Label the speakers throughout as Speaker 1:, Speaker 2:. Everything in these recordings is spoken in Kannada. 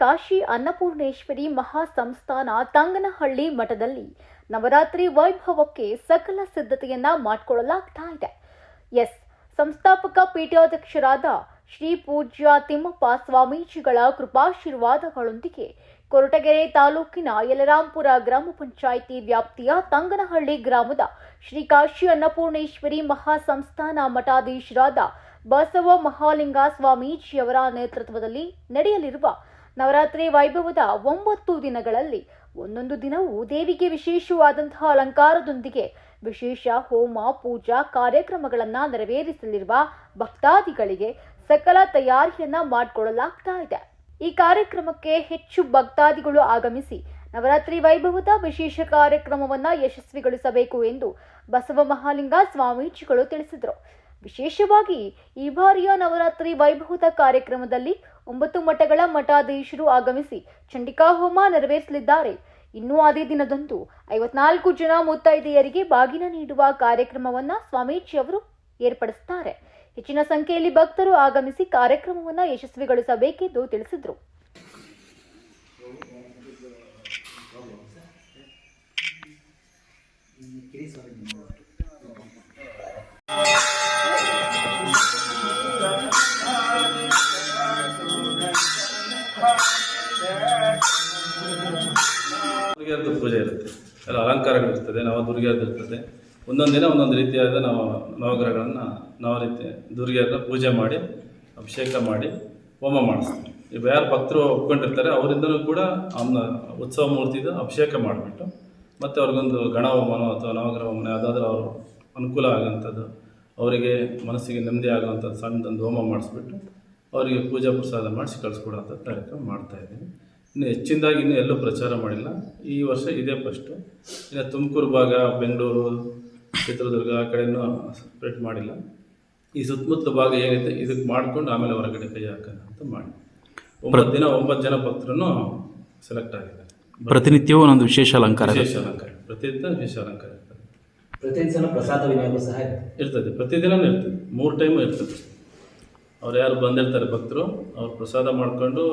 Speaker 1: ಕಾಶಿ ಅನ್ನಪೂರ್ಣೇಶ್ವರಿ ಮಹಾಸಂಸ್ಥಾನ ತಂಗನಹಳ್ಳಿ ಮಠದಲ್ಲಿ ನವರಾತ್ರಿ ವೈಭವಕ್ಕೆ ಸಕಲ ಸಿದ್ಧತೆಯನ್ನ ಮಾಡಿಕೊಳ್ಳಲಾಗ್ತಾ ಇದೆ. ಎಸ್, ಸಂಸ್ಥಾಪಕ ಪೀಠಾಧ್ಯಕ್ಷರಾದ ಶ್ರೀ ಪೂಜ್ಯ ತಿಮ್ಮಪ್ಪ ಸ್ವಾಮೀಜಿಗಳ ಕೃಪಾಶೀರ್ವಾದಗಳೊಂದಿಗೆ ಕೊರಟಗೆರೆ ತಾಲೂಕಿನ ಯಲರಾಂಪುರ ಗ್ರಾಮ ಪಂಚಾಯಿತಿ ವ್ಯಾಪ್ತಿಯ ತಂಗನಹಳ್ಳಿ ಗ್ರಾಮದ ಶ್ರೀ ಕಾಶಿ ಅನ್ನಪೂರ್ಣೇಶ್ವರಿ ಮಹಾಸಂಸ್ಥಾನ ಮಠಾಧೀಶರಾದ ಬಸವ ಮಹಾಲಿಂಗ ಸ್ವಾಮೀಜಿಯವರ ನೇತೃತ್ವದಲ್ಲಿ ನಡೆಯಲಿರುವ ನವರಾತ್ರಿ ವೈಭವದ ಒಂಬತ್ತು ದಿನಗಳಲ್ಲಿ ಒಂದೊಂದು ದಿನವೂ ದೇವಿಗೆ ವಿಶೇಷವಾದಂತಹ ಅಲಂಕಾರದೊಂದಿಗೆ ವಿಶೇಷ ಹೋಮ, ಪೂಜಾ ಕಾರ್ಯಕ್ರಮಗಳನ್ನು ನೆರವೇರಿಸಲಿರುವ ಭಕ್ತಾದಿಗಳಿಗೆ ಸಕಲ ತಯಾರಿಯನ್ನ ಮಾಡಿಕೊಳ್ಳಲಾಗ್ತಾ ಇದೆ. ಈ ಕಾರ್ಯಕ್ರಮಕ್ಕೆ ಹೆಚ್ಚು ಭಕ್ತಾದಿಗಳು ಆಗಮಿಸಿ ನವರಾತ್ರಿ ವೈಭವದ ವಿಶೇಷ ಕಾರ್ಯಕ್ರಮವನ್ನ ಯಶಸ್ವಿಗೊಳಿಸಬೇಕು ಎಂದು ಬಸವ ಮಹಾಲಿಂಗ ಸ್ವಾಮೀಜಿಗಳು ತಿಳಿಸಿದರು. ವಿಶೇಷವಾಗಿ ಈ ಬಾರಿಯ ನವರಾತ್ರಿ ವೈಭವದ ಕಾರ್ಯಕ್ರಮದಲ್ಲಿ ಒಂಬತ್ತು ಮಠಗಳ ಮಠಾಧೀಶರು ಆಗಮಿಸಿ ಚಂಡಿಕಾ ಹೋಮ ನೆರವೇರಿಸಲಿದ್ದಾರೆ. ಇನ್ನು ಅದೇ ದಿನದಂದು ಐವತ್ನಾಲ್ಕು ಜನ ಮುತ್ತೈದೆಯರಿಗೆ ಬಾಗಿನ ನೀಡುವ ಕಾರ್ಯಕ್ರಮವನ್ನ ಸ್ವಾಮೀಜಿಯವರು ಏರ್ಪಡಿಸುತ್ತಾರೆ. ಹೆಚ್ಚಿನ ಸಂಖ್ಯೆಯಲ್ಲಿ ಭಕ್ತರು ಆಗಮಿಸಿ ಕಾರ್ಯಕ್ರಮವನ್ನು ಯಶಸ್ವಿಗೊಳಿಸಬೇಕೆಂದು ತಿಳಿಸಿದರು.
Speaker 2: ದುರ್ಗಿಯದ್ದು ಪೂಜೆ ಇರುತ್ತೆ. ಎಲ್ಲ ಅಲಂಕಾರಗಳಿರ್ತದೆ, ನವ ದುರ್ಗಿಯದ್ದು ಇರ್ತದೆ. ಒಂದೊಂದು ದಿನ ಒಂದೊಂದು ರೀತಿಯಾದ ನಾವು ನವಗ್ರಹಗಳನ್ನು ನವ ರೀತಿ ದುರ್ಗಿಯನ್ನ ಪೂಜೆ ಮಾಡಿ, ಅಭಿಷೇಕ ಮಾಡಿ, ಹೋಮ ಮಾಡಿಸ್ತೀವಿ ಈಗ ಯಾರು ಭಕ್ತರು ಒಪ್ಕೊಂಡಿರ್ತಾರೆ, ಅವರಿಂದಲೂ ಕೂಡ ಅವನ ಉತ್ಸವ ಮೂರ್ತಿದು ಅಭಿಷೇಕ ಮಾಡಿಬಿಟ್ಟು, ಮತ್ತು ಅವ್ರಿಗೊಂದು ಗಣ ಹೋಮನೋ ಅಥವಾ ನವಗ್ರಹ ಹೋಮನ ಯಾವುದಾದ್ರೂ ಅವರು ಅನುಕೂಲ ಆಗೋಂಥದ್ದು, ಅವರಿಗೆ ಮನಸ್ಸಿಗೆ ನೆಮ್ಮದಿ ಆಗುವಂಥದ್ದು ಸಣ್ಣದೊಂದು ಹೋಮ ಮಾಡಿಸ್ಬಿಟ್ಟು, ಅವರಿಗೆ ಪೂಜಾ ಪ್ರಸಾದ ಮಾಡಿಸಿ ಕಳಿಸ್ಕೊಡೋಂಥ ಕಾರ್ಯಕ್ರಮ ಮಾಡ್ತಾ ಇದ್ದೀವಿ ಇನ್ನು ಹೆಚ್ಚಿನದಾಗಿ ಇನ್ನೂ ಎಲ್ಲೂ ಪ್ರಚಾರ ಮಾಡಿಲ್ಲ. ಈ ವರ್ಷ ಇದೇ ಫಸ್ಟು ಇನ್ನು ತುಮಕೂರು ಭಾಗ ಬೆಂಗಳೂರು ಚಿತ್ರದುರ್ಗ ಆ ಕಡೆಯೂ ಸಪ್ರೇಟ್ ಮಾಡಿಲ್ಲ. ಈ ಸುತ್ತಮುತ್ತಲ ಭಾಗ ಏನಿದೆ ಇದಕ್ಕೆ ಮಾಡ್ಕೊಂಡು ಆಮೇಲೆ ಹೊರಗಡೆ ಕೈ ಹಾಕೋಣ ಅಂತ ಮಾಡಿ. ಒಂಬತ್ತು ದಿನ ಒಂಬತ್ತು ಜನ ಪತ್ರನು ಸೆಲೆಕ್ಟ್ ಆಗಿದೆ
Speaker 3: ಪ್ರತಿನಿತ್ಯವೂ ಒಂದೊಂದು ವಿಶೇಷ ಅಲಂಕಾರ
Speaker 2: ವಿಶೇಷ ಅಲಂಕಾರ. ಪ್ರತಿನಿತ್ಯ ವಿಶೇಷ ಅಲಂಕಾರ ಇರ್ತದೆ.
Speaker 4: ಸಲ ಪ್ರಸಾದ ವಿನಿಯೋಗ ಸಹ
Speaker 2: ಇರ್ತದೆ. ಪ್ರತಿದಿನವೂ ಇರ್ತದೆ. ಮೂರು ಟೈಮು ಇರ್ತದೆ. ಅವ್ರು ಯಾರು ಬಂದಿರ್ತಾರೆ ಭಕ್ತರು ಅವ್ರು ಪ್ರಸಾದ ಮಾಡ್ಕೊಂಡು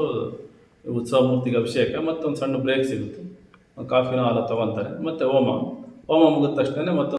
Speaker 2: ಉತ್ಸವ ಮೂರ್ತಿಗೆ ಅಭಿಷೇಕ, ಮತ್ತೊಂದು ಸಣ್ಣ ಬ್ರೇಕ್ ಸಿಗುತ್ತೆ. ಕಾಫಿನೂ ಹಾಲು ತೊಗೊತಾರೆ. ಮತ್ತು ಹೋಮ. ಹೋಮ ಮುಗಿದ ತಕ್ಷಣ ಮತ್ತೊಂದು